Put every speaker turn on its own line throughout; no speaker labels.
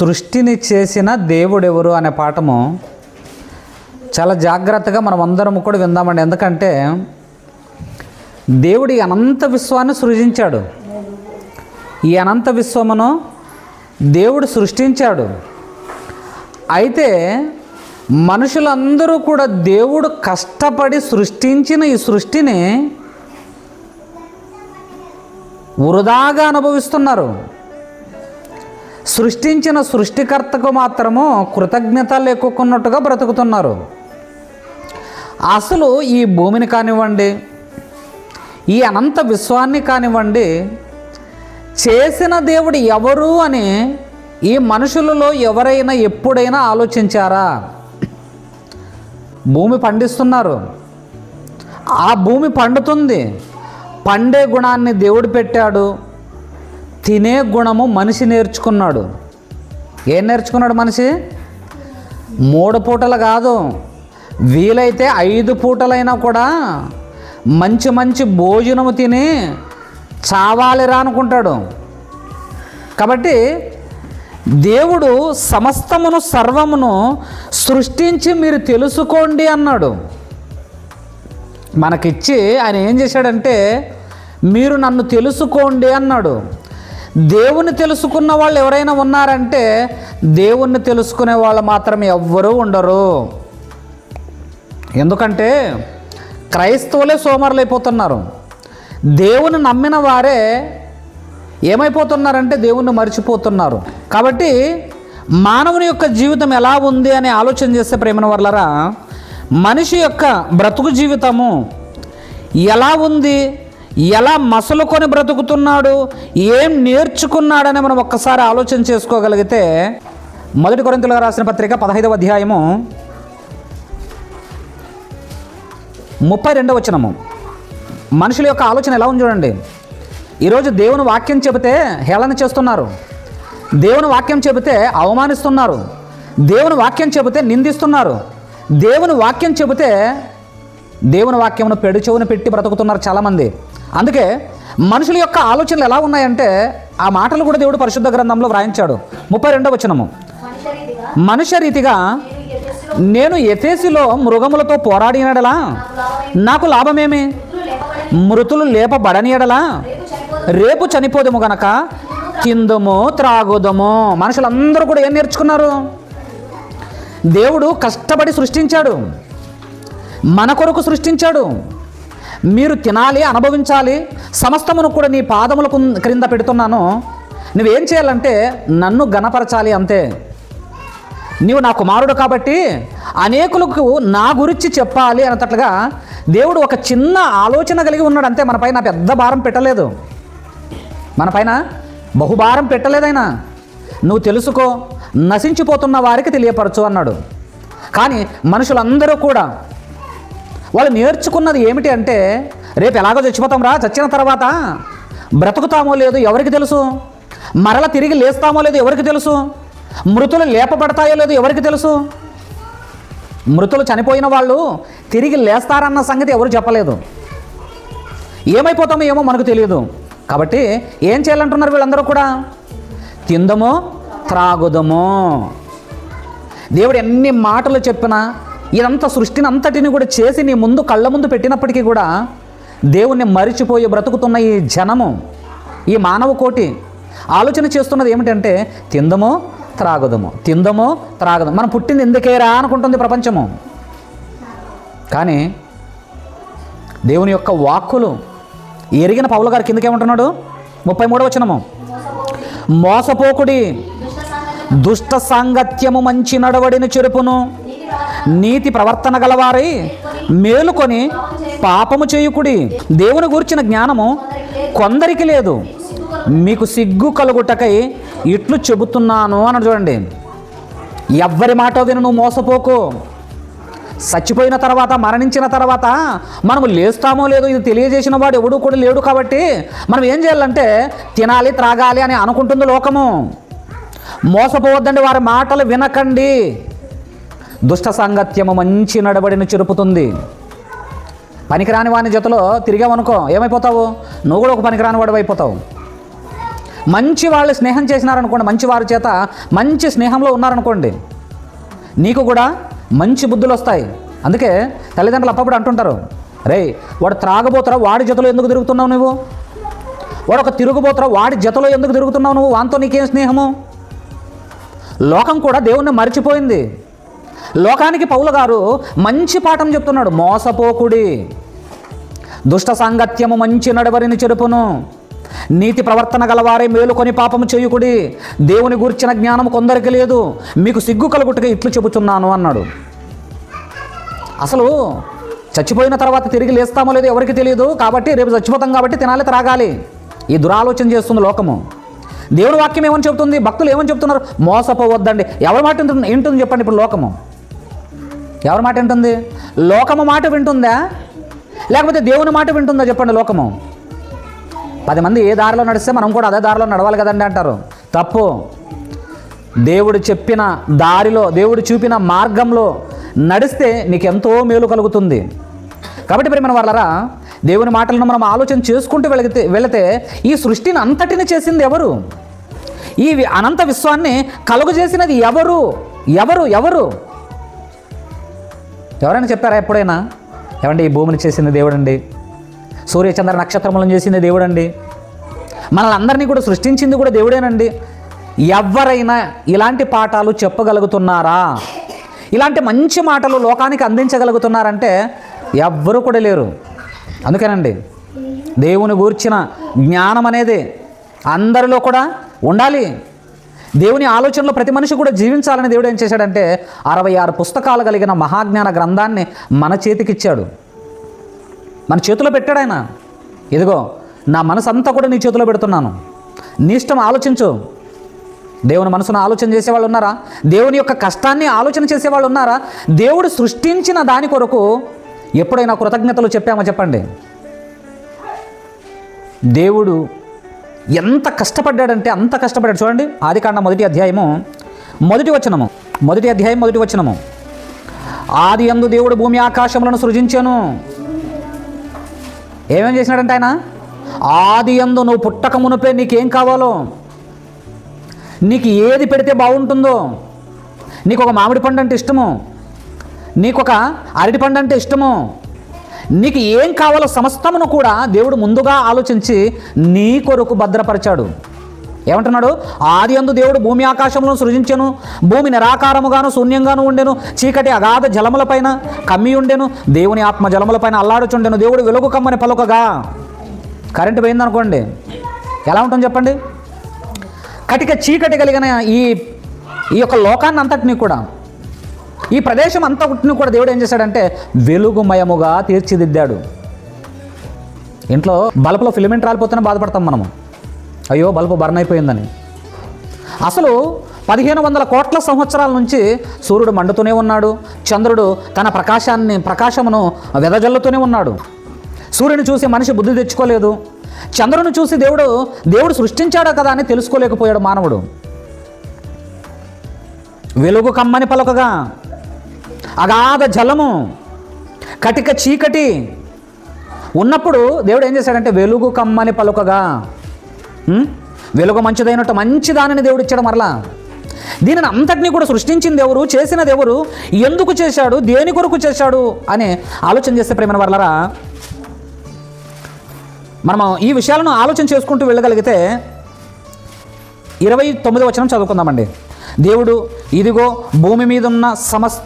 సృష్టిని చేసిన దేవుడెవరు అనే పాఠము చాలా జాగ్రత్తగా మనం అందరం కూడా విందామండి. ఎందుకంటే దేవుడు ఈ అనంత విశ్వాన్ని సృజించాడు. ఈ అనంత విశ్వమును దేవుడు సృష్టించాడు. అయితే మనుషులందరూ కూడా దేవుడు కష్టపడి సృష్టించిన ఈ సృష్టిని వృధాగా అనుభవిస్తున్నారు. సృష్టించిన సృష్టికర్తకు మాత్రము కృతజ్ఞత లేకున్నట్టుగా బ్రతుకుతున్నారు. అసలు ఈ భూమిని కానివ్వండి ఈ అనంత విశ్వాన్ని కానివ్వండి చేసిన దేవుడు ఎవరు అని ఈ మనుషులలో ఎవరైనా ఎప్పుడైనా ఆలోచించారా? భూమి పండిస్తున్నారు. ఆ భూమి పండుతుంది. పండే గుణాన్ని దేవుడు పెట్టాడు. తినే గుణము మనిషి నేర్చుకున్నాడు. ఏం నేర్చుకున్నాడు మనిషి? మూడు పూటలు కాదు. వీలైతే ఐదు పూటలైనా కూడా మంచి మంచి భోజనము తిని చావాలిరా అనుకుంటాడు. కాబట్టి దేవుడు సమస్తమును సర్వమును సృష్టించి మీరు తెలుసుకోండి అన్నాడు. మనకిచ్చి ఆయన ఏం చేశాడంటే మీరు నన్ను తెలుసుకోండి అన్నాడు. దేవుని తెలుసుకున్న వాళ్ళు ఎవరైనా ఉన్నారంటే దేవుణ్ణి తెలుసుకునే వాళ్ళు మాత్రం ఎవ్వరూ ఉండరు. ఎందుకంటే క్రైస్తవులే సోమరులు అయిపోతున్నారు దేవుని నమ్మిన వారే ఏమైపోతున్నారంటే దేవుణ్ణి మర్చిపోతున్నారు. కాబట్టి మానవుని యొక్క జీవితం ఎలా ఉంది అని ఆలోచన చేస్తే ప్రేమన వర్లరా మనిషి యొక్క బ్రతుకు జీవితము ఎలా ఉంది? ఎలా మసలుకొని బ్రతుకుతున్నాడు ఏం నేర్చుకున్నాడని మనం ఒక్కసారి ఆలోచన చేసుకోగలిగితే మొదటి కొరంతులుగా రాసిన పత్రిక పదహైదవ అధ్యాయము ముప్పై రెండవ వచనము. మనుషుల యొక్క ఆలోచన ఎలా ఉంది చూడండి. ఈరోజు దేవుని వాక్యం చెబితే హేళన చేస్తున్నారు. దేవుని వాక్యం చెబితే అవమానిస్తున్నారు. దేవుని వాక్యం చెబితే నిందిస్తున్నారు. దేవుని వాక్యం చెబితే దేవుని వాక్యమును పెడుచెవును పెట్టి బ్రతుకుతున్నారు చాలామంది. అందుకే మనుషుల యొక్క ఆలోచనలు ఎలా ఉన్నాయంటే ఆ మాటలు కూడా దేవుడు పరిశుద్ధ గ్రంథంలో వ్రాయించాడు. ముప్పై రెండవ వచనము. మనుష్య రీతిగా
నేను ఎఫేసిలో
మృగములతో పోరాడినడలా నాకు లాభమేమి?
మృతులు
లేపబడనియడలా
రేపు
చనిపోదము గనక తిందము త్రాగుదము. మనుషులందరూ కూడా ఏం నేర్చుకున్నారు? దేవుడు కష్టపడి సృష్టించాడు. మన కొరకు సృష్టించాడు. మీరు తినాలి అనుభవించాలి సమస్తమును కూడా నీ పాదములకు క్రింద పెడుతున్నాను. నువ్వేం చేయాలంటే నన్ను గణపరచాలి అంతే. నీవు నా కుమారుడు కాబట్టి అనేకులకు నా గురించి చెప్పాలి అన్నట్లుగా దేవుడు ఒక చిన్న ఆలోచన కలిగి ఉన్నాడు అంతే. మనపైన పెద్ద భారం పెట్టలేదు. మనపైన బహుభారం పెట్టలేదైనా నువ్వు తెలుసుకో నశించిపోతున్న వారికి తెలియపరచు అన్నాడు. కానీ మనుషులందరూ కూడా వాళ్ళు నేర్చుకున్నది ఏమిటి అంటే రేపు ఎలాగో చచ్చిపోతాం రా చచ్చిన తర్వాత బ్రతుకుతామో లేదు ఎవరికి తెలుసు? మరల తిరిగి లేస్తామో లేదు ఎవరికి తెలుసు? మృతులు లేపబడతాయో లేదు ఎవరికి తెలుసు? మృతులు చనిపోయిన వాళ్ళు తిరిగి లేస్తారన్న సంగతి ఎవరు చెప్పలేదు. ఏమైపోతామో ఏమో మనకు తెలియదు. కాబట్టి ఏం చేయాలంటున్నారు వీళ్ళందరూ కూడా? తిందము త్రాగుదము. దేవుడు ఎన్ని మాటలు చెప్పినా ఇదంతా సృష్టిని అంతటిని కూడా చేసి నీ ముందు కళ్ళ ముందు పెట్టినప్పటికీ కూడా దేవుణ్ణి మరిచిపోయి బ్రతుకుతున్న ఈ జనము ఈ మానవ కోటి ఆలోచన చేస్తున్నది ఏమిటంటే తిందము త్రాగదము తిందము త్రాగదము. మనం పుట్టింది ఎందుకేరా అనుకుంటుంది ప్రపంచము. కానీ దేవుని యొక్క వాక్కులు ఎరిగిన పౌల గారు కిందకేమంటున్నాడు ముప్పై మూడవ వచనము. మోసపోకుడి
దుష్ట
దుష్ట సాంగత్యము మంచి నడవడిని చెరుపును.
నీతి ప్రవర్తన
గలవారై మేలుకొని పాపము చేయుకుడి. దేవుని గూర్చిన జ్ఞానము కొందరికి లేదు. మీకు సిగ్గు కలుగుటకై ఇట్లు చెబుతున్నాను అని చూడండి. ఎవ్వరి మాట విను నువ్వు మోసపోకు. చచ్చిపోయిన తర్వాత మరణించిన తర్వాత మనము లేస్తామో లేదో ఇది తెలియజేసిన వాడు ఎవడు కూడా లేడు కాబట్టి మనం ఏం చేయాలంటే తినాలి త్రాగాలి అని అనుకుంటుంది లోకము. మోసపోవద్దండి వారి మాటలు వినకండి. దుష్ట సాంగత్యము మంచి నడబడిని చెరుపుతుంది. పనికిరాని వాని జతలో తిరిగామనుకో ఏమైపోతావు? నువ్వు కూడా ఒక పనికిరాని వాడు అయిపోతావు. మంచి వాళ్ళు స్నేహం చేసినారనుకోండి మంచి వారి చేత మంచి స్నేహంలో ఉన్నారనుకోండి నీకు కూడా మంచి బుద్ధులు వస్తాయి. అందుకే తల్లిదండ్రులు అప్పప్పుడు అంటుంటారు రే వాడు త్రాగబోతారా వాడి జతలో ఎందుకు తిరుగుతున్నావు నువ్వు? వాడు ఒక తిరుగుబోతారా వాడి జతలో ఎందుకు తిరుగుతున్నావు నువ్వు? వాంతో నీకేం స్నేహము? లోకం కూడా దేవుణ్ణి మర్చిపోయింది. లోకానికి పౌల గారు మంచి పాఠం చెప్తున్నాడు. మోసపోకుడి. దుష్ట సాంగత్యము మంచి నడవరిని చెరుపును నీతి ప్రవర్తన గలవారే మేలుకొని పాపము చేయుకుడి. దేవుని గూర్చిన జ్ఞానం కొందరికి లేదు. మీకు సిగ్గు కలుగుటగా ఇట్లు చెబుతున్నాను అన్నాడు. అసలు చచ్చిపోయిన తర్వాత తిరిగి లేస్తామో లేదో ఎవరికి తెలియదు కాబట్టి రేపు చచ్చిపోతాం కాబట్టి తినాలి త్రాగాలి. ఈ దురాలోచన చేస్తుంది లోకము. దేవుడి వాక్యం ఏమని చెబుతుంది? భక్తులు ఏమని చెప్తున్నారు మోసపోవద్దండి. ఎవరి మాట ఏంటుంది చెప్పండి ఇప్పుడు లోకము. ఎవరి మాట వింటుంది? లోకము మాట వింటుందా? లేకపోతే దేవుని మాట వింటుందా చెప్పండి లోకము? పది మంది ఏ దారిలో నడిస్తే మనం కూడా అదే దారిలో నడవాలి కదండి అంటారు. తప్పు. దేవుడు చెప్పిన దారిలో దేవుడు చూపిన మార్గంలో నడిస్తే నీకెంతో మేలు కలుగుతుంది. కాబట్టి ప్రేమ వాళ్ళరా దేవుని మాటలను మనం ఆలోచన చేసుకుంటూ వెళితే వెళితే ఈ సృష్టిని అంతటిని చేసింది ఎవరు? ఈ వి- అనంత విశ్వాన్ని కలుగజేసినది ఎవరు? ఎవరు? ఎవరు? ఎవరైనా చెప్పారా ఎప్పుడైనా? ఏమండి ఈ భూమిని చేసింది దేవుడండి. సూర్యచంద్ర నక్షత్రములను చేసింది దేవుడండి. మనల్ని అందరినీ కూడా సృష్టించింది కూడా దేవుడేనండి. ఎవరైనా ఇలాంటి పాఠాలు చెప్పగలుగుతున్నారా? ఇలాంటి మంచి మాటలు లోకానికి అందించగలుగుతున్నారంటే ఎవ్వరూ కూడా లేరు. అందుకేనండి దేవుని గూర్చిన జ్ఞానం అనేది అందరిలో కూడా ఉండాలి. దేవుని ఆలోచనలో ప్రతి మనిషి కూడా జీవించాలని దేవుడు ఏం చేశాడంటే అరవై ఆరు పుస్తకాలు కలిగిన మహాజ్ఞాన గ్రంథాన్ని మన చేతికిచ్చాడు. మన చేతిలో పెట్టాడు ఆయన. ఇదిగో నా మనసు అంతా కూడా నీ చేతిలో పెడుతున్నాను. నీ ఇష్టం ఆలోచించు. దేవుని మనసును ఆలోచన చేసేవాళ్ళు ఉన్నారా? దేవుని యొక్క కష్టాన్ని ఆలోచన చేసేవాళ్ళు ఉన్నారా? దేవుడు సృష్టించిన దాని కొరకు ఎప్పుడైనా కృతజ్ఞతలు చెప్పామో చెప్పండి. దేవుడు ఎంత కష్టపడ్డాడంటే అంత కష్టపడ్డాడు. చూడండి ఆదికాండ మొదటి అధ్యాయము. మొదటి వచనము. మొదటి అధ్యాయం మొదటి వచనము. ఆది యందు దేవుడు భూమి ఆకాశములను సృజించాను. ఏమేం చేసినాడంటే ఆయన? ఆది యందు నువ్వు పుట్టక మునుపే నీకేం కావాలో? నీకు ఏది పెడితే బాగుంటుందో? నీకు ఒక మామిడి పండు అంటే ఇష్టము. నీకు ఒక అరటి పండు అంటే ఇష్టము. నీకు ఏం కావాలో సమస్తమును కూడా దేవుడు ముందుగా ఆలోచించి నీ కొరకు భద్రపరిచాడు. ఏమంటున్నాడు? ఆది అందు దేవుడు భూమి ఆకాశంలో సృజించెను భూమి నిరాకారముగాను శూన్యంగాను ఉండెను చీకటి అగాధ జలములపైన కమ్మి ఉండెను దేవుని ఆత్మ జలములపైన అల్లాడుచుండెను దేవుడు వెలుగు కమ్మని పలుకగా. కరెంటు పోయిందనుకోండి. ఎలా ఉంటుంది చెప్పండి? కటిక చీకటి కలిగిన ఈ ఈ యొక్క లోకాన్ని అంతటినీ కూడా ఈ ప్రదేశం అంతటిని కూడా దేవుడు ఏం చేశాడంటే వెలుగుమయముగా తీర్చిదిద్దాడు. ఇంట్లో బల్బులో ఫిలిమెంట్ రాలిపోతేనే బాధపడతాం మనము. అయ్యో బల్బు బర్న్ అయిపోయిందని అసలు పదిహేను వందల కోట్ల సంవత్సరాల నుంచి సూర్యుడు మండుతూనే ఉన్నాడు. చంద్రుడు తన ప్రకాశాన్ని ప్రకాశమును వెదజల్లుతూనే ఉన్నాడు. సూర్యుని చూసి మనిషి బుద్ధి తెచ్చుకోలేదు. చంద్రుని చూసి దేవుడు దేవుడు సృష్టించాడు కదా అని తెలుసుకోలేకపోయాడు మానవుడు. వెలుగు కమ్మని పలకగా. అగాధ జలము కటిక చీకటి. ఉన్నప్పుడు దేవుడు ఏం చేశాడంటే వెలుగు కమ్మని పలుకగా వెలుగు మంచిదైనట్టు మంచి దానిని దేవుడు ఇచ్చాడు మరలా. దీనిని అంతటినీ కూడా సృష్టించింది ఎవరు చేసినది ఎవరు ఎందుకు చేశాడు దేని కొరకు చేశాడు అని ఆలోచన చేస్తే ప్రేమ వర్లరా మనం ఈ విషయాలను ఆలోచన చేసుకుంటూ వెళ్ళగలిగితే ఇరవై తొమ్మిది వచనం చదువుకుందామండి. దేవుడు ఇదిగో భూమి మీద ఉన్న సమస్త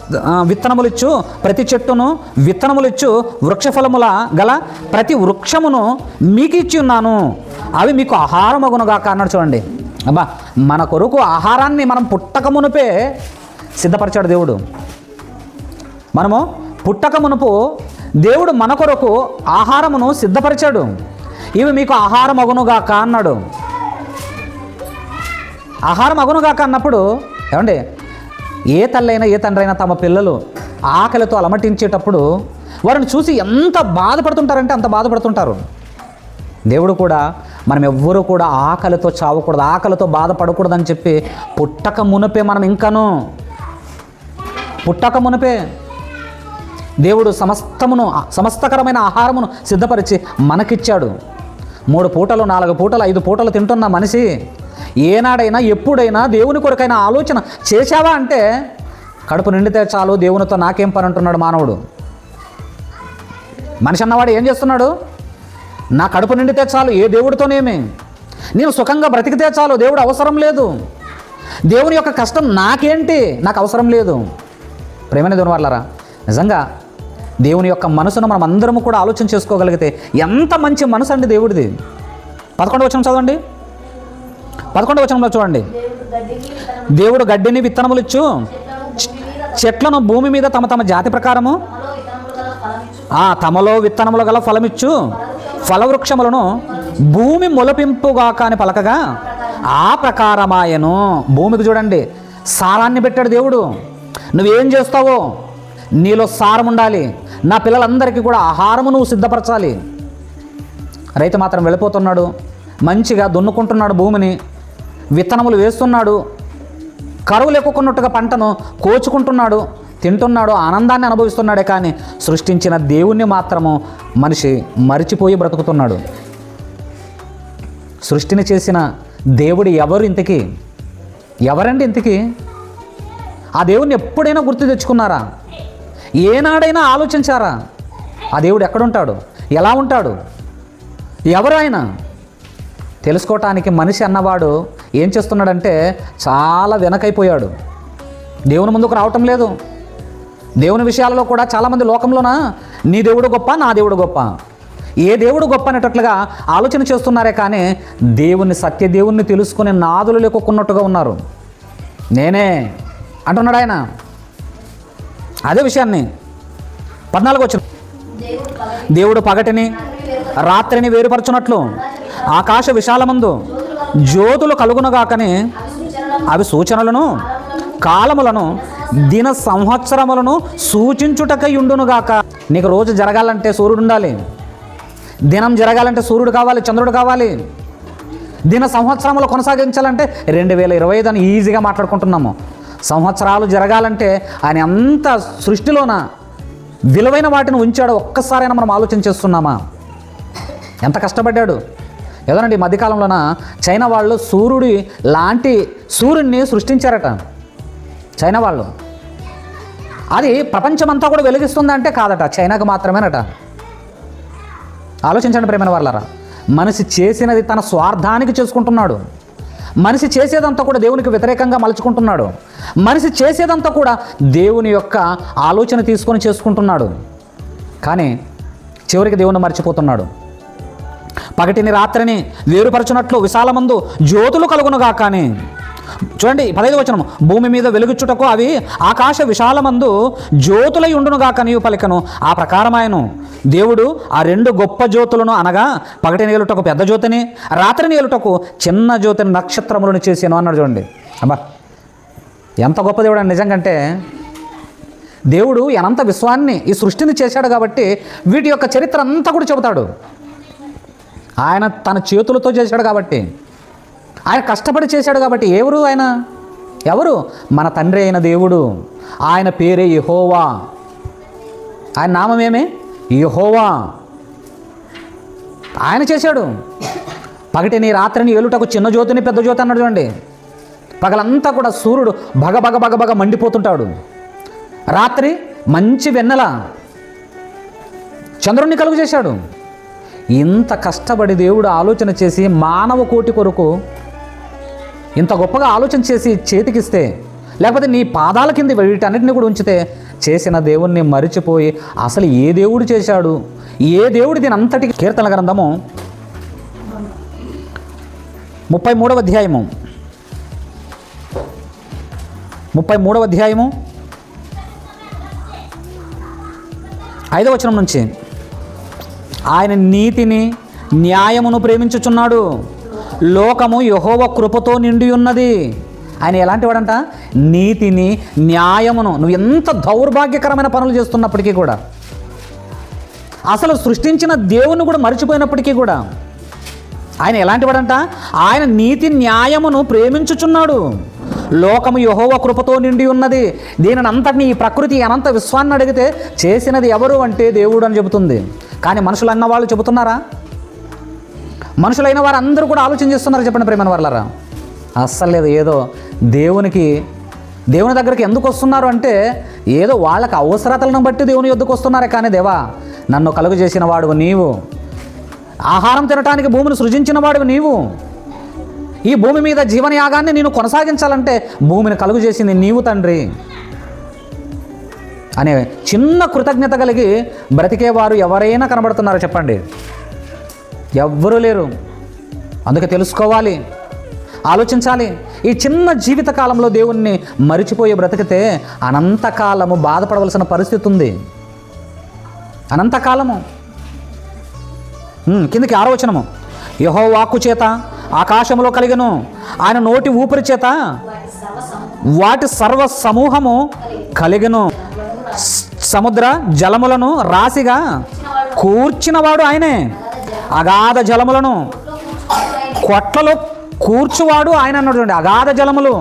విత్తనములిచ్చు ప్రతి చెట్టును విత్తనములిచ్చు వృక్షఫలముల గల ప్రతి వృక్షమును మీకు ఇచ్చి ఉన్నాను. అవి మీకు ఆహారమగునుగాక అన్నాడు చూడండి. అబ్బా మన కొరకు ఆహారాన్ని మనం పుట్టక మునుపే సిద్ధపరిచాడు దేవుడు. మనము పుట్టక మునుపు దేవుడు మన కొరకు ఆహారమును సిద్ధపరిచాడు. ఇవి మీకు ఆహారం అగునుగాక అన్నాడు. ఆహారం అగునుగాక అన్నప్పుడు ఏమండి ఏ తల్లైనా ఏ తండ్రైనా తమ పిల్లలు ఆకలితో అలమటించేటప్పుడు వారిని చూసి ఎంత బాధపడుతుంటారంటే అంత బాధపడుతుంటారు. దేవుడు కూడా మనం ఎవ్వరూ కూడా ఆకలితో చావకూడదు ఆకలితో బాధపడకూడదని చెప్పి పుట్టక మునపే మనం ఇంకను. పుట్టక మునపే. దేవుడు సమస్తమును సమస్తకరమైన ఆహారమును సిద్ధపరిచి మనకిచ్చాడు. మూడు పూటలు నాలుగు పూటలు ఐదు పూటలు తింటున్న మనిషి ఏనాడైనా ఎప్పుడైనా దేవుని కొరకైనా ఆలోచన చేశావా అంటే కడుపు నిండితే చాలు దేవునితో నాకేం పని అంటున్నాడు మానవుడు. మనిషి అన్నవాడు ఏం చేస్తున్నాడు? నా కడుపు నిండితే చాలు ఏ దేవుడితోనేమి? నేను సుఖంగా బ్రతికితే చాలు దేవుడు అవసరం లేదు. దేవుని యొక్క కష్టం నాకేంటి? నాకు అవసరం లేదు. ప్రేమైన దేవుని వాళ్ళరా నిజంగా దేవుని యొక్క మనసును మనం అందరము కూడా ఆలోచన చేసుకోగలిగితే ఎంత మంచి మనసు అండి దేవుడిది. పదకొండు వచ్చిన చదవండి. పదకొండు వచనంలో చూడండి.
దేవుడు
గడ్డిని విత్తనములు ఇచ్చు.
చెట్లను భూమి మీద
తమ తమ జాతి ప్రకారము. ఆ తమలో విత్తనములు గల ఫలమిచ్చు. ఫలవృక్షములను భూమి మొలపింపుగాక అని పలకగా ఆ ప్రకారమాయను. భూమికి చూడండి సారాన్ని పెట్టాడు దేవుడు. నువ్వేం చేస్తావో? నీలో సారం ఉండాలి. నా పిల్లలందరికీ కూడా ఆహారము నువ్వు సిద్ధపరచాలి. రైతు మాత్రం వెళ్ళిపోతున్నాడు. మంచిగా దున్నుకుంటున్నాడు భూమిని విత్తనములు వేస్తున్నాడు కరువు లేకున్నట్టుగా పంటను కోచుకుంటున్నాడు తింటున్నాడు ఆనందాన్ని అనుభవిస్తున్నాడే కానీ సృష్టించిన దేవుణ్ణి మాత్రము మనిషి మరిచిపోయి బ్రతుకుతున్నాడు. సృష్టిని చేసిన దేవుడు ఎవరు ఇంతకీ? ఎవరండి ఇంతకీ? ఆ దేవుణ్ణి ఎప్పుడైనా గుర్తు తెచ్చుకున్నారా? ఏనాడైనా ఆలోచించారా? ఆ దేవుడు ఎక్కడుంటాడు? ఎలా ఉంటాడు? ఎవరు ఆయన? తెలుసుకోవటానికి మనిషి అన్నవాడు ఏం చేస్తున్నాడంటే చాలా వెనకైపోయాడు. దేవుని ముందుకు రావటం లేదు. దేవుని విషయాలలో కూడా చాలామంది లోకంలోన? నీ దేవుడు గొప్ప నా దేవుడు గొప్ప. ఏ దేవుడు గొప్ప అనేటట్లుగా ఆలోచన చేస్తున్నారే కానీ దేవుని సత్య దేవుణ్ణి తెలుసుకునే నాదులు లేకున్నట్టుగా ఉన్నారు. నేనే అంటున్నాడు ఆయన. అదే విషయాన్ని. పద్నాలుగు వచ్చిన
దేవుడు
పగటిని రాత్రిని వేరుపరచున్నట్లు ఆకాశ విశాలమందు జ్యోతులు కలుగునగాకని అవి సూచనలను కాలములను దిన సంవత్సరములను సూచించుటకై ఉండునుగాక నీకు రోజు జరగాలంటే సూర్యుడు ఉండాలి దినం జరగాలంటే సూర్యుడు కావాలి చంద్రుడు కావాలి. దిన సంవత్సరములు కొనసాగించాలంటే రెండు వేల ఇరవై ఐదు అని ఈజీగా మాట్లాడుకుంటున్నాము. సంవత్సరాలు జరగాలంటే ఆయన అంత సృష్టిలోన విలువైన వాటిని ఉంచాడో ఒక్కసారైనా మనం ఆలోచన చేస్తున్నామా? ఎంత కష్టపడ్డాడు? ఏదోనండి ఈ మధ్యకాలంలోన చైనా వాళ్ళు సూర్యుడి లాంటి సూర్యుడిని సృష్టించారట. చైనా వాళ్ళు. అది ప్రపంచమంతా కూడా వెలిగిస్తుందంటే కాదట చైనాకు మాత్రమేనట. ఆలోచించండి ప్రేమైన వాళ్ళరా మనిషి చేసినది తన స్వార్థానికి చేసుకుంటున్నాడు. మనిషి చేసేదంతా కూడా దేవునికి వ్యతిరేకంగా మలుచుకుంటున్నాడు. మనిషి చేసేదంతా కూడా దేవుని యొక్క ఆలోచన తీసుకొని చేసుకుంటున్నాడు. కానీ చివరికి దేవుని మర్చిపోతున్నాడు. పగటిని రాత్రిని వేరుపరచునట్లు విశాలమందు జ్యోతులు కలుగునుగా కానీ. చూడండి పదహైదు వచనం భూమి మీద వెలుగుచుటకు అవి ఆకాశ విశాలమందు జ్యోతులై ఉండునుగా కనియు పలికను. ఆ ప్రకారమాయను. దేవుడు ఆ రెండు గొప్ప జ్యోతులను అనగా పగటి నేలుటకు పెద్ద జ్యోతిని రాత్రి నేలుటకు చిన్న జ్యోతిని నక్షత్రములను చేసాను అన్నాడు చూడండి. అబ్బా ఎంత గొప్ప దేవుడు అని నిజంగంటే దేవుడు అనంత విశ్వాన్ని ఈ సృష్టిని చేశాడు కాబట్టి వీటి యొక్క చరిత్ర అంతా కూడా చెబుతాడు. ఆయన తన చేతులతో చేశాడు కాబట్టి. ఆయన కష్టపడి చేశాడు కాబట్టి. ఎవరు ఆయన? ఎవరు? మన తండ్రి అయిన దేవుడు. ఆయన పేరే యహోవా. ఆయన నామమేమే యహోవా. ఆయన చేశాడు. పగటిని రాత్రిని ఏలుటకు చిన్న జ్యోతిని పెద్ద జ్యోతి అన్నాడు చూడండి. పగలంతా కూడా సూర్యుడు భగ భగ భగ భగ మండిపోతుంటాడు. రాత్రి మంచి వెన్నెల చంద్రుణ్ణి కలుగు చేశాడు. ఇంత కష్టపడి దేవుడు ఆలోచన చేసి మానవ కోటి కొరకు ఇంత గొప్పగా ఆలోచన చేసి చేతికిస్తే లేకపోతే నీ పాదాల కింద వీటన్నిటిని కూడా ఉంచితే చేసిన దేవుణ్ణి మరిచిపోయి అసలు ఏ దేవుడు చేశాడు? ఏ దేవుడు దీని అంతటికి కీర్తన గ్రంథము? ముప్పై మూడవ అధ్యాయము. ముప్పై మూడవ అధ్యాయము. ఐదవ వచనం నుంచి. ఆయన నీతిని న్యాయమును ప్రేమించుచున్నాడు. లోకము యహోవ కృపతో నిండి ఉన్నది. ఆయన ఎలాంటి వాడంట? నీతిని న్యాయమును. నువ్వు ఎంత దౌర్భాగ్యకరమైన పనులు చేస్తున్నప్పటికీ కూడా అసలు సృష్టించిన దేవుని కూడా మర్చిపోయినప్పటికీ కూడా ఆయన ఎలాంటి వాడంట? ఆయన నీతి న్యాయమును ప్రేమించుచున్నాడు. లోకము యహోవ కృపతో నిండి ఉన్నది. దీనిని అంతటిని ఈ ప్రకృతి అనంత విశ్వాన్ని అడిగితే చేసినది ఎవరు అంటే దేవుడు అని చెబుతుంది. కానీ మనుషులు అన్న వాళ్ళు చెబుతున్నారా? మనుషులైన వారు అందరూ కూడా ఆలోచన చేస్తున్నారు చెప్పండి ప్రేమ వాళ్ళరా అస్సలు లేదు ఏదో దేవునికి దేవుని దగ్గరికి ఎందుకు వస్తున్నారు అంటే ఏదో వాళ్ళకి అవసరతలను బట్టి దేవుని యొద్దకు వస్తున్నారే కానీ దేవా నన్ను కలుగు చేసిన వాడు నీవు. ఆహారం తినటానికి భూమిని సృజించిన వాడు నీవు. ఈ భూమి మీద జీవనయాగాన్ని నేను కొనసాగించాలంటే భూమిని కలుగు చేసింది నీవు తండ్రి. అనే చిన్న కృతజ్ఞత కలిగి బ్రతికేవారు ఎవరైనా కనబడుతున్నారో చెప్పండి. ఎవ్వరూ లేరు. అందుకే తెలుసుకోవాలి. ఆలోచించాలి. ఈ చిన్న జీవిత కాలంలో దేవుణ్ణి మరిచిపోయి బ్రతికితే అనంతకాలము బాధపడవలసిన పరిస్థితి ఉంది. అనంతకాలము. కిందకి ఆరో వచనము. యహో వాక్కు చేత ఆకాశములో కలిగను. ఆయన నోటి ఊపిరి చేత
వాటి
సర్వ సమూహము కలిగను. సముద్ర జలములను రాశిగా కూర్చినవాడు ఆయనే. అగాధ జలములను కొట్లలో కూర్చువాడు ఆయన అన్నాడు అగాధ జలములు.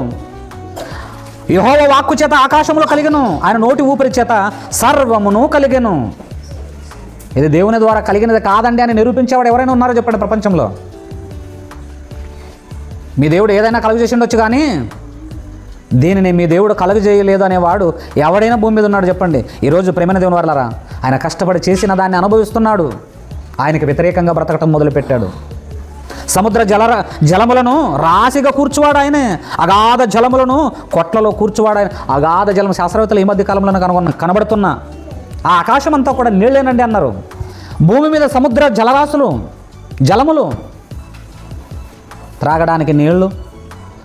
యహోవ వాక్కు చేత ఆకాశములో కలిగను ఆయన నోటి ఊపిరి చేత సర్వమును కలిగెను. ఇది దేవుని ద్వారా కలిగినది కాదండి అని నిరూపించేవాడు ఎవరైనా ఉన్నారో చెప్పండి ప్రపంచంలో. మీ దేవుడు ఏదైనా కలుగు చేసి ఉండొచ్చు కానీ దీనిని మీ దేవుడు కలగజేయలేదు అనేవాడు ఎవడైనా భూమి మీద ఉన్నాడు చెప్పండి. ఈరోజు ప్రేమైన దేవుని వర్లరా ఆయన కష్టపడి చేసిన దాన్ని అనుభవిస్తున్నాడు. ఆయనకి వ్యతిరేకంగా బ్రతకటం మొదలుపెట్టాడు. సముద్ర జల జలములను రాశిగా కూర్చువాడు ఆయనే. అగాధ జలములను కొట్లలో కూర్చువాడు ఆయన. అగాధ జలం శాస్త్రవేత్తలు ఈ మధ్య కాలంలో కనుగొన్న కనబడుతున్నా. ఆ ఆకాశం అంతా కూడా నీళ్ళేనండి అన్నారు. భూమి మీద సముద్ర జలరాశులు జలములు త్రాగడానికి నీళ్ళు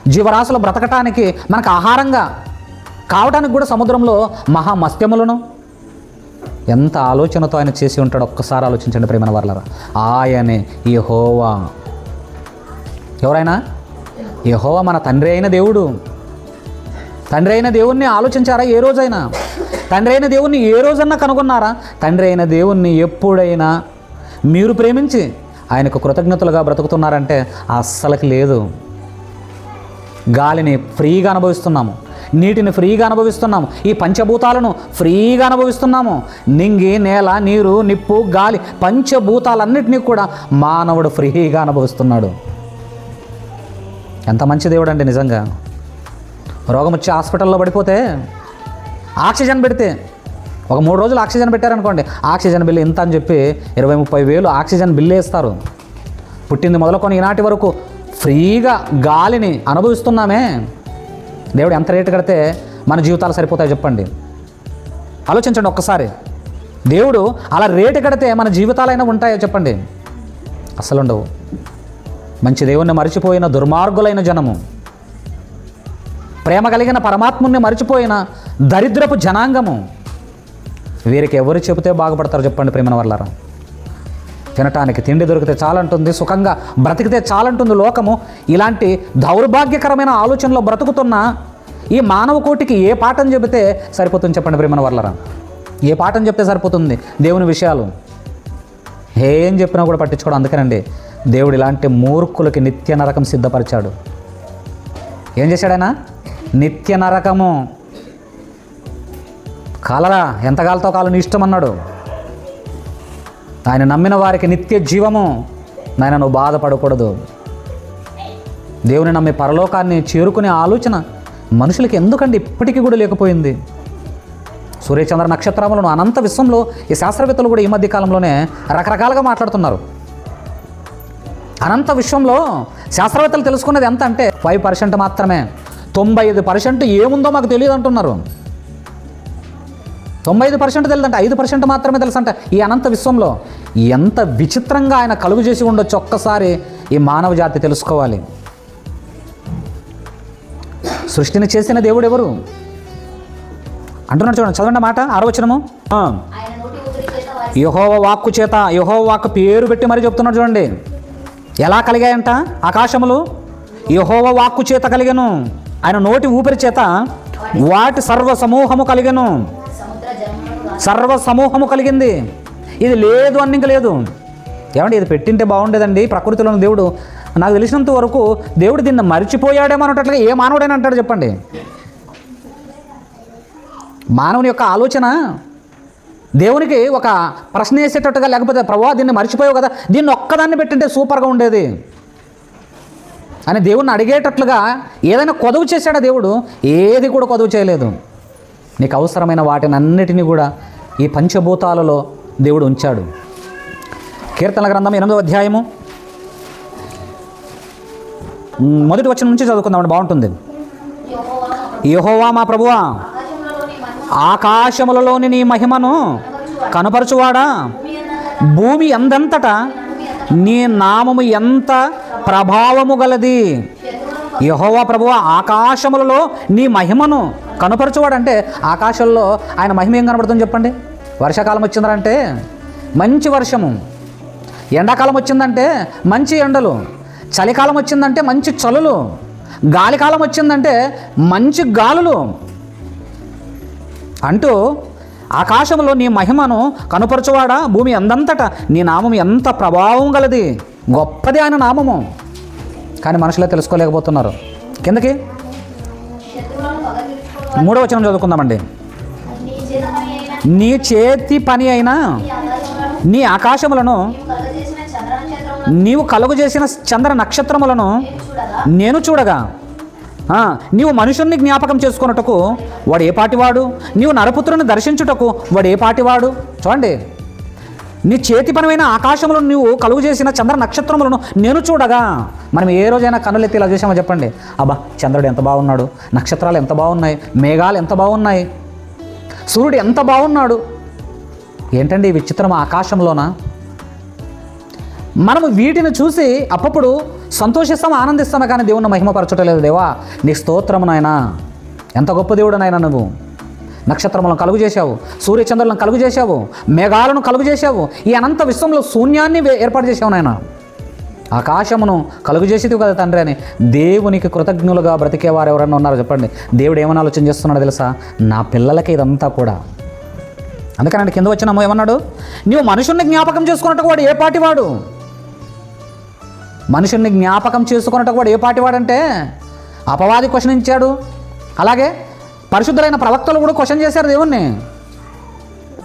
జీవరాశులు బ్రతకటానికి మనకు ఆహారంగా కావడానికి కూడా సముద్రంలో మహామత్స్యములను ఎంత ఆలోచనతో ఆయన చేసి ఉంటాడో ఒక్కసారి ఆలోచించండి ప్రేమన వర్లరా. ఆయనే యెహోవా. ఎవరైనా? యెహోవా మన తండ్రి అయిన దేవుడు. తండ్రి అయిన దేవుణ్ణి ఆలోచించారా ఏ రోజైనా? తండ్రి అయిన దేవుణ్ణి ఏ రోజన్నా కనుగొన్నారా? తండ్రి అయిన దేవుణ్ణి ఎప్పుడైనా మీరు ప్రేమించి ఆయనకు కృతజ్ఞతలుగా బ్రతుకుతున్నారంటే అస్సలకి లేదు. గాలిని ఫ్రీగా అనుభవిస్తున్నాము నీటిని ఫ్రీగా అనుభవిస్తున్నాము ఈ పంచభూతాలను ఫ్రీగా అనుభవిస్తున్నాము. నింగి నేల నీరు నిప్పు గాలి పంచభూతాలన్నిటినీ కూడా మానవుడు ఫ్రీగా అనుభవిస్తున్నాడు. ఎంత మంచి దేవుడు అండి నిజంగా. రోగం వచ్చి హాస్పిటల్లో పడిపోతే ఆక్సిజన్ పెడితే ఒక మూడు రోజులు ఆక్సిజన్ పెట్టారనుకోండి ఆక్సిజన్ బిల్లు ఇంత అని చెప్పి ఇరవై ముప్పై వేలు ఆక్సిజన్ బిల్లు వేస్తారు. పుట్టింది మొదలుకొని ఈనాటి వరకు ఫ్రీగా గాలిని అనుభవిస్తున్నామే. దేవుడు ఎంత రేటు కడితే మన జీవితాలు సరిపోతాయి చెప్పండి. ఆలోచించండి ఒక్కసారి. దేవుడు అలా రేటు కడితే మన జీవితాలైనా ఉంటాయో చెప్పండి. అసలు ఉండవు. మంచి దేవుణ్ణి మరిచిపోయిన దుర్మార్గులైన జనము ప్రేమ కలిగిన పరమాత్ముని మరిచిపోయిన దరిద్రపు జనాంగము వీరికి ఎవరు చెబితే బాగుపడతారు చెప్పండి ప్రేమన వాళ్ళారా తినటానికి తిండి దొరికితే చాలంటుంది సుఖంగా బ్రతికితే చాలంటుంది లోకము. ఇలాంటి దౌర్భాగ్యకరమైన ఆలోచనలో బ్రతుకుతున్న ఈ మానవ కోటికి ఏ పాఠం చెబితే సరిపోతుంది చెప్పండి ప్రేమన వర్లరా? ఏ పాఠం చెప్తే సరిపోతుంది? దేవుని విషయాలు. ఏం చెప్పినా కూడా పట్టించుకోవడం అందుకేనండి దేవుడు ఇలాంటి మూర్ఖులకి నిత్య నరకం సిద్ధపరిచాడు. ఏం చేశాడైనా నిత్య నరకము. కాలరా ఎంతకాలతో కాలం ఇష్టం అన్నాడు? ఆయన నమ్మిన వారికి నిత్య జీవము. నాయన నువ్వు బాధపడకూడదు. దేవుని నమ్మి పరలోకాన్ని చేరుకునే ఆలోచన మనుషులకి ఎందుకండి ఇప్పటికీ కూడా లేకపోయింది? సూర్యచంద్ర నక్షత్రములను అనంత విశ్వంలో ఈ శాస్త్రవేత్తలు కూడా ఈ మధ్య కాలంలోనే రకరకాలుగా మాట్లాడుతున్నారు. అనంత విశ్వంలో శాస్త్రవేత్తలు తెలుసుకున్నది ఎంత అంటే ఫైవ్ పర్సెంట్ మాత్రమే. తొంభై ఐదు పర్సెంట్ ఏముందో మాకు తెలియదు అంటున్నారు. తొంభై ఐదు పర్సెంట్ తెలుదంట ఐదు పర్సెంట్ మాత్రమే తెలుసంట ఈ అనంత విశ్వంలో. ఎంత విచిత్రంగా ఆయన కలుగు చేసి ఉండొచ్చు ఒక్కసారి ఈ మానవ జాతి తెలుసుకోవాలి. సృష్టిని చేసిన దేవుడు ఎవరు? అంటున్నాడు చూడండి చదవండి మాట ఆరోచనము యహోవ వాక్కు చేత యహోవ వాక్కు పేరు పెట్టి మరీ చెప్తున్నాడు చూడండి. ఎలా కలిగాయంట? ఆకాశములు. యహోవ వాక్కు చేత కలిగను. ఆయన నోటి ఊపిరి చేత వాటి సర్వ సమూహము కలిగను. సర్వ సమూహము కలిగింది. ఇది లేదు అని ఇంక లేదు. ఏమంటే ఇది పెట్టింటే బాగుండేదండి ప్రకృతిలో ఉన్న దేవుడు. నాకు తెలిసినంత వరకు దేవుడు దీన్ని మర్చిపోయాడేమో అన్నట్లుగా ఏ మానవుడైనా అంటాడు చెప్పండి. మానవుని యొక్క ఆలోచన దేవునికి ఒక ప్రశ్న వేసేటట్టుగా లేకపోతే ప్రభావ దీన్ని మర్చిపోయావు కదా దీన్ని ఒక్కదాన్ని పెట్టింటే సూపర్గా ఉండేది. అని దేవుణ్ణి అడిగేటట్లుగా ఏదైనా కొదవు చేశాడా దేవుడు? ఏది కూడా కొదవు చేయలేదు. నీకు అవసరమైన వాటిని అన్నిటినీ కూడా ఈ పంచభూతాలలో దేవుడు ఉంచాడు. కీర్తన గ్రంథం ఎనిమిదవ అధ్యాయము. మొదటి వచ్చిన నుంచి చదువుకుందామండి బాగుంటుంది.
యహోవా
మా ప్రభువా
ఆకాశములలోని నీ
మహిమను కనపరచువాడా?
భూమి అన్నంత
ఎందంతటా నీ నామము ఎంత ప్రభావము గలది? యహోవా ప్రభువ ఆకాశములలో నీ మహిమను కనుపరచువాడంటే ఆకాశంలో ఆయన మహిమ ఏం కనబడుతుంది చెప్పండి? వర్షాకాలం వచ్చిందంటే మంచి వర్షము. ఎండాకాలం వచ్చిందంటే మంచి ఎండలు. చలికాలం వచ్చిందంటే మంచి చలులు. గాలికాలం వచ్చిందంటే మంచి గాలులు. అంటూ ఆకాశంలో నీ మహిమను కనుపరచువాడా? భూమి అందంతట నీ నామం ఎంత ప్రభావం గలది? గొప్పది ఆయన నామము. కానీ మనుషులే తెలుసుకోలేకపోతున్నారు. కిందకి
పగ
మూడో వచనం చదువుకుందామండి.
నీ
చేతి పని అయినా
నీ ఆకాశములను నీవు కలుగజేసిన చంద్ర నక్షత్రములను
కలుగు చేసిన చంద్ర నక్షత్రములను
నేను చూడగా
నీవు మనుషుల్ని జ్ఞాపకం చేసుకున్నటకు వాడు ఏ పాటివాడు? నీవు నరపుత్రుని దర్శించుటకు వాడు ఏ పాటివాడు? చూడండి. నీ చేతి పనమైన ఆకాశములను నువ్వు కలుగు చేసిన చంద్ర నక్షత్రములను నేను చూడగా మనం ఏ రోజైనా కన్నులెత్తి ఇలా చూసామో చెప్పండి. అబ్బా చంద్రుడు ఎంత బాగున్నాడు నక్షత్రాలు ఎంత బాగున్నాయి మేఘాలు ఎంత బాగున్నాయి సూర్యుడు ఎంత బాగున్నాడు. ఏంటండి ఈ విచిత్రం ఆకాశంలోనా? మనము వీటిని చూసి అప్పప్పుడు సంతోషిస్తాం ఆనందిస్తాము కానీ దేవుణ్ణి మహిమపరచటం లేదు దేవా. నీ స్తోత్రమునైనా ఎంత గొప్ప దేవుడు నాయనా నువ్వు. నక్షత్రములను కలుగు చేశావు సూర్యచంద్రులను కలుగు చేశావు మేఘాలను కలుగు చేశావు ఈ అనంత విశ్వంలో శూన్యాన్ని వే- ఏర్పాటు చేశావు నాయన. ఆకాశమును కలుగు చేసేది కదా తండ్రి అని దేవునికి కృతజ్ఞులుగా బ్రతికేవారు ఎవరన్నా ఉన్నారో చెప్పండి. దేవుడు ఏమని ఆలోచన చేస్తున్నాడో తెలుసా? నా పిల్లలకి ఇదంతా కూడా. అందుకని కింద వచ్చినాము ఏమన్నాడు? నీవు మనుషుల్ని జ్ఞాపకం చేసుకున్నట్టు వాడు ఏ పాటివాడు మనుషుల్ని జ్ఞాపకం చేసుకున్నట్టు వాడు ఏ పాటివాడంటే అపవాది క్వశ్చన్ ఇచ్చాడు అలాగే పరిశుద్ధులైన ప్రవక్తలు కూడా క్వశ్చన్ చేశారు దేవుణ్ణి.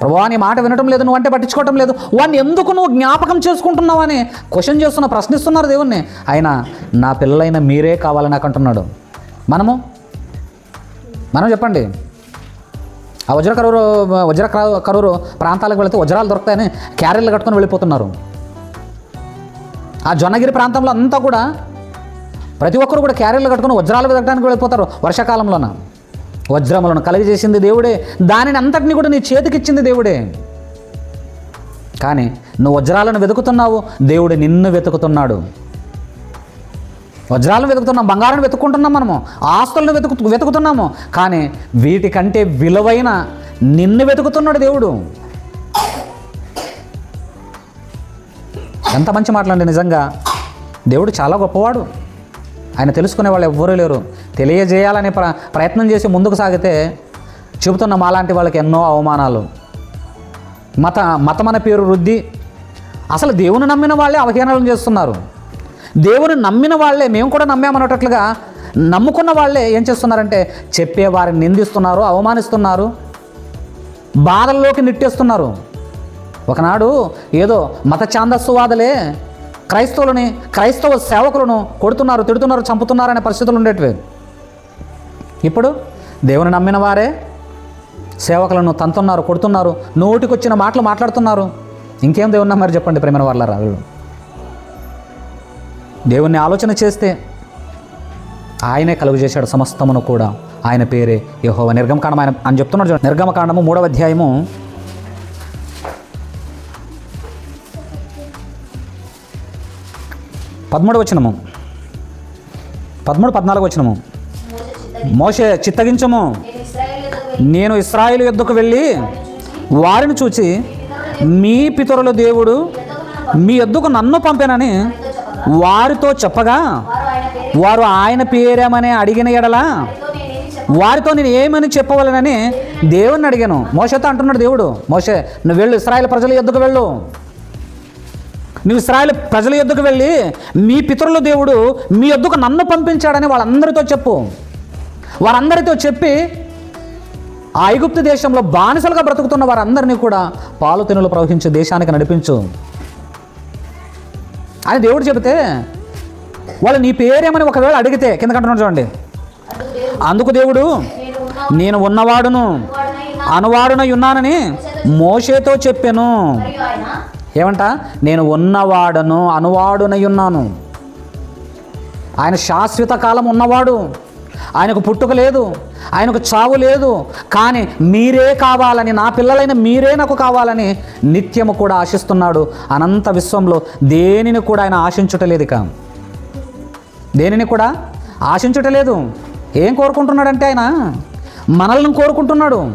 ప్రభువా నీ మాట వినటం లేదు నువ్వు అంటే పట్టించుకోవటం లేదు. వాడిని ఎందుకు నువ్వు జ్ఞాపకం చేసుకుంటున్నావు అని క్వశ్చన్ చేస్తున్న ప్రశ్నిస్తున్నారు దేవుణ్ణి. ఆయన నా పిల్లలైన మీరే కావాలని నాకు అంటున్నాడు. మనము? మనం చెప్పండి. ఆ వజ్ర కరూరు వజ్ర కరూరు ప్రాంతాలకు వెళితే వజ్రాలు దొరుకుతాయని క్యారెట్లు కట్టుకొని వెళ్ళిపోతున్నారు. ఆ జొన్నగిరి ప్రాంతంలో అంతా కూడా ప్రతి ఒక్కరు కూడా క్యారీలు కట్టుకొని వజ్రాలు వెతకడానికి వెళ్ళిపోతారు వర్షాకాలంలోన. వజ్రములను కలిగజేసింది దేవుడే. దానిని అంతటిని కూడా నీ చేతికిచ్చింది దేవుడే. కానీ నువ్వు వజ్రాలను వెతుకుతున్నావు దేవుడు నిన్ను వెతుకుతున్నాడు. వజ్రాలను వెతుకుతున్నాం బంగారం వెతుక్కుంటున్నాం మనము ఆస్తులను వెతుకు వెతుకుతున్నాము. కానీ వీటికంటే విలువైన నిన్ను వెతుకుతున్నాడు దేవుడు. ఎంత మంచి మాటలండి నిజంగా. దేవుడు చాలా గొప్పవాడు. ఆయన తెలుసుకునే వాళ్ళు ఎవ్వరూ లేరు. తెలియజేయాలనే ప్ర ప్రయత్నం చేసి ముందుకు సాగితే చెబుతున్న మాలాంటి వాళ్ళకి ఎన్నో అవమానాలు. మత మతమన పేరు వృద్ధి అసలు దేవుని నమ్మిన వాళ్ళే అవహేళనలు చేస్తున్నారు. దేవుని నమ్మిన వాళ్ళే మేము కూడా నమ్మామన్నట్లుగా నమ్ముకున్న వాళ్ళే ఏం చేస్తున్నారంటే చెప్పే వారిని నిందిస్తున్నారు అవమానిస్తున్నారు బాధల్లోకి నెట్టేస్తున్నారు. ఒకనాడు ఏదో మత ఛాందస్సువాదులే క్రైస్తవులని క్రైస్తవ సేవకులను కొడుతున్నారు తిడుతున్నారు చంపుతున్నారు అనే పరిస్థితులు ఉండేటివి. ఇప్పుడు దేవుని నమ్మిన వారే సేవకులను తంతున్నారు కొడుతున్నారు నోటికొచ్చిన మాటలు మాట్లాడుతున్నారు. ఇంకేం దేవుని నమ్మారు చెప్పండి ప్రేమ వాళ్ళరా వీళ్ళు దేవుణ్ణి ఆలోచన చేస్తే ఆయనే కలుగు చేశాడు సమస్తమును కూడా. ఆయన పేరే యహోవ. నిర్గమకాండం ఆయన అని చెప్తున్నాడు నిర్గమకాండము మూడవ అధ్యాయము పదమూడు వచనము. పదమూడు పద్నాలుగు వచనము.
మోసే
చిత్తగించము.
నేను వెళ్ళి
ఇస్రాయిల్ యుద్ధకు వెళ్ళి వారిని చూచి మీ పితరుల దేవుడు మీ ఎద్దుకు నన్ను పంపానని వారితో చెప్పగా
వారు ఆయన
పేరేమని అడిగిన ఎడలా వారితో నేను ఏమని చెప్పవలనని దేవుణ్ణి అడిగాను. మోసతో అంటున్నాడు దేవుడు మోసే నువ్వు వెళ్ళు ఇస్రాయల్ ప్రజల ఎద్దుకు వెళ్ళు. నువ్వు ఇస్రాయల్ ప్రజల ఎద్దుకు వెళ్ళి మీ పితరుల దేవుడు మీ ఎద్దుకు నన్ను పంపించాడని వాళ్ళందరితో చెప్పు. వారందరితో చెప్పి ఆ ఐగుప్తు దేశంలో బానిసలుగా బ్రతుకుతున్న వారందరినీ కూడా పాలు తెనులు ప్రవహించే దేశానికి నడిపించు. అని దేవుడు చెబితే వాళ్ళు నీ పేరేమని ఒకవేళ అడిగితే కింద కంటున్నాడు చూడండి.
అందుకు దేవుడు నేను
ఉన్నవాడును అనువాడునై ఉన్నానని మోషేతో చెప్పాను. ఏమంట? నేను ఉన్నవాడను అనువాడునై ఉన్నాను ఆయన శాశ్వత కాలం ఉన్నవాడు. ఆయనకు పుట్టుక లేదు. ఆయనకు చావు లేదు. కానీ మీరే కావాలని నా పిల్లలైన మీరే నాకు కావాలని నిత్యము కూడా ఆశిస్తున్నాడు. అనంత విశ్వంలో దేనిని కూడా ఆయన ఆశించుటలేదు ఇక దేనిని కూడా? ఆశించుటలేదు. ఏం కోరుకుంటున్నాడంటే ఆయన? మనల్ని కోరుకుంటున్నాడు.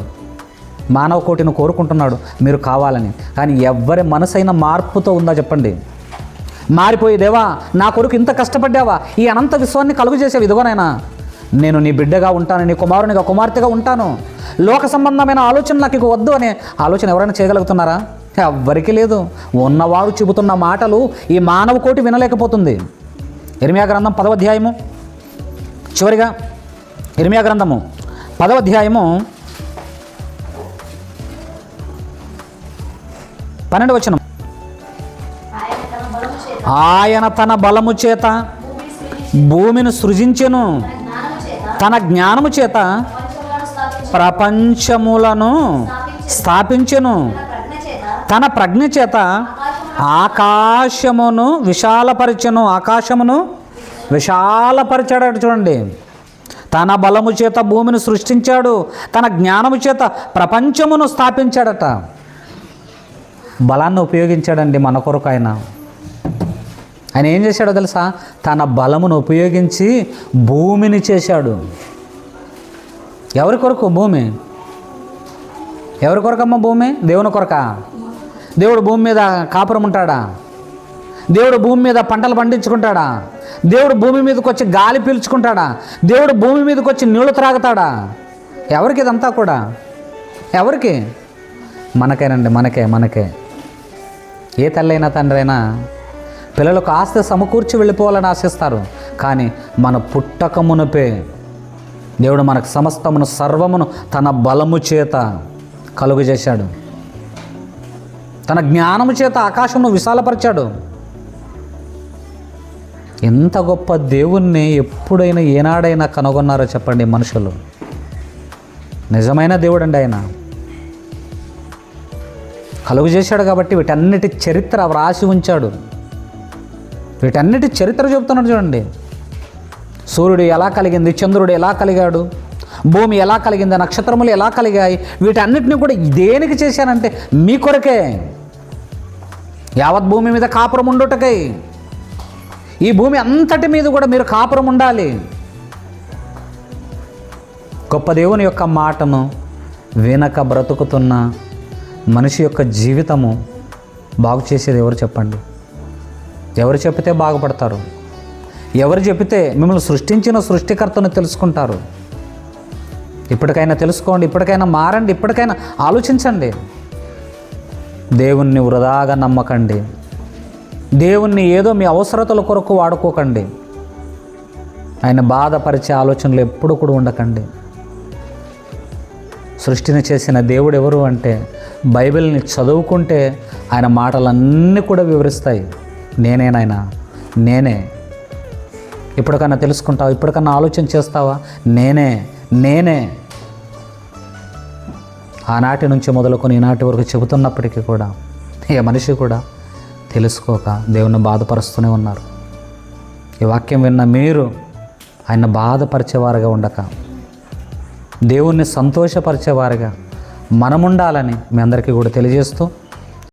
మానవ కోటిని కోరుకుంటున్నాడు మీరు కావాలని. కానీ ఎవరి మనసైన మార్పుతో ఉందా చెప్పండి. మారిపోయి దేవా నా కొడుకు ఇంత కష్టపడ్డావా? ఈ అనంత విశ్వాన్ని కలుగు చేసేవి ఇదిగోనైనా నేను నీ బిడ్డగా ఉంటాను నీ కుమారునిగా కుమార్తెగా ఉంటాను. లోక సంబంధమైన ఆలోచన నాకు ఇక వద్దు అనే ఆలోచన ఎవరైనా చేయగలుగుతున్నారా? ఎవ్వరికీ లేదు. ఉన్నవాడు చెబుతున్న మాటలు ఈ మానవ కోటి వినలేకపోతుంది. ఇరిమియా గ్రంథం పదవ అధ్యాయము. చివరిగా ఇరిమియా గ్రంథము పదవ అధ్యాయము పన్నెండు వచనం
ఆయన తన బలము చేత భూమిని
సృజించెను.
తన జ్ఞానము చేత ప్రపంచములను
స్థాపించెను.
తన ప్రజ్ఞ చేత
ఆకాశమును విశాలపరిచెను. ఆకాశమును విశాలపరిచాడు చూడండి. తన బలము చేత భూమిని సృష్టించాడు. తన జ్ఞానము చేత ప్రపంచమును స్థాపించాడట. బలాన్ని ఉపయోగించాడండి మన కొరకు ఆయన. ఆయన ఏం చేశాడో తెలుసా? తన బలమును ఉపయోగించి భూమిని చేశాడు. ఎవరి కొరకు? భూమి. ఎవరి కొరకమ్మ భూమి? దేవుని కొరక. దేవుడు భూమి మీద కాపురం ఉంటాడా? దేవుడు భూమి మీద పంటలు పండించుకుంటాడా? దేవుడు భూమి మీదకి వచ్చి గాలి పీల్చుకుంటాడా? దేవుడు భూమి మీదకి వచ్చి నీళ్ళు త్రాగుతాడా? ఎవరికి ఇదంతా కూడా? ఎవరికి? మనకేనండి మనకే మనకే. ఏ తల్లైనా తండ్రైనా పిల్లలకు ఆస్తి సమకూర్చి వెళ్ళిపోవాలని ఆశిస్తారు. కానీ మన పుట్టక మునుపే దేవుడు మనకు సమస్తమును సర్వమును తన బలము చేత కలుగు చేశాడు. తన జ్ఞానము చేత ఆకాశమును విశాలపరిచాడు. ఎంత గొప్ప దేవుణ్ణి ఎప్పుడైనా ఏనాడైనా కనుగొన్నారో చెప్పండి మనుషులు. నిజమైన దేవుడు అండి ఆయన. కలుగు చేశాడు కాబట్టి వీటన్నిటి చరిత్ర వ్రాసి ఉంచాడు. వీటన్నిటి చరిత్ర చెబుతున్నాడు చూడండి. సూర్యుడు ఎలా కలిగింది? చంద్రుడు ఎలా కలిగాడు? భూమి ఎలా కలిగింది? నక్షత్రములు ఎలా కలిగాయి? వీటన్నిటిని కూడా దేనికి చేశానంటే మీ కొరకే. యావత్ భూమి మీద కాపురం ఉండుటకై. ఈ భూమి అంతటి మీద కూడా మీరు కాపురం ఉండాలి. గొప్ప దేవుని యొక్క మాటను వెనక బ్రతుకుతున్న మనిషి యొక్క జీవితము బాగు చేసేది ఎవరు చెప్పండి? ఎవరు చెప్తే బాగుపడతారు? ఎవరు చెప్తే మిమ్మల్ని సృష్టించిన సృష్టికర్తను తెలుసుకుంటారు? ఇప్పటికైనా తెలుసుకోండి ఇప్పటికైనా మారండి ఇప్పటికైనా ఆలోచించండి. దేవుణ్ణి వృధాగా నమ్మకండి. దేవుణ్ణి ఏదో మీ అవసరతల కొరకు వాడుకోకండి. ఆయన బాధపరిచే ఆలోచనలు ఎప్పుడు కూడా ఉండకండి. సృష్టిని చేసిన దేవుడు ఎవరు అంటే బైబిల్ని చదువుకుంటే ఆయన మాటలన్నీ కూడా వివరిస్తాయి. నేనేనాయనా నేనే. ఇప్పటికన్నా తెలుసుకుంటావా? ఇప్పటికన్నా ఆలోచన చేస్తావా? నేనే నేనే. ఆనాటి నుంచి మొదలుకొని ఈనాటి వరకు చెబుతున్నప్పటికీ కూడా ఏ మనిషి కూడా తెలుసుకోక దేవుణ్ణి బాధపరుస్తూనే ఉన్నారు. ఈ వాక్యం విన్న మీరు ఆయన బాధపరిచేవారుగా ఉండక దేవుణ్ణి సంతోషపరిచేవారుగా మనముండాలని మీ అందరికీ కూడా తెలియజేస్తూ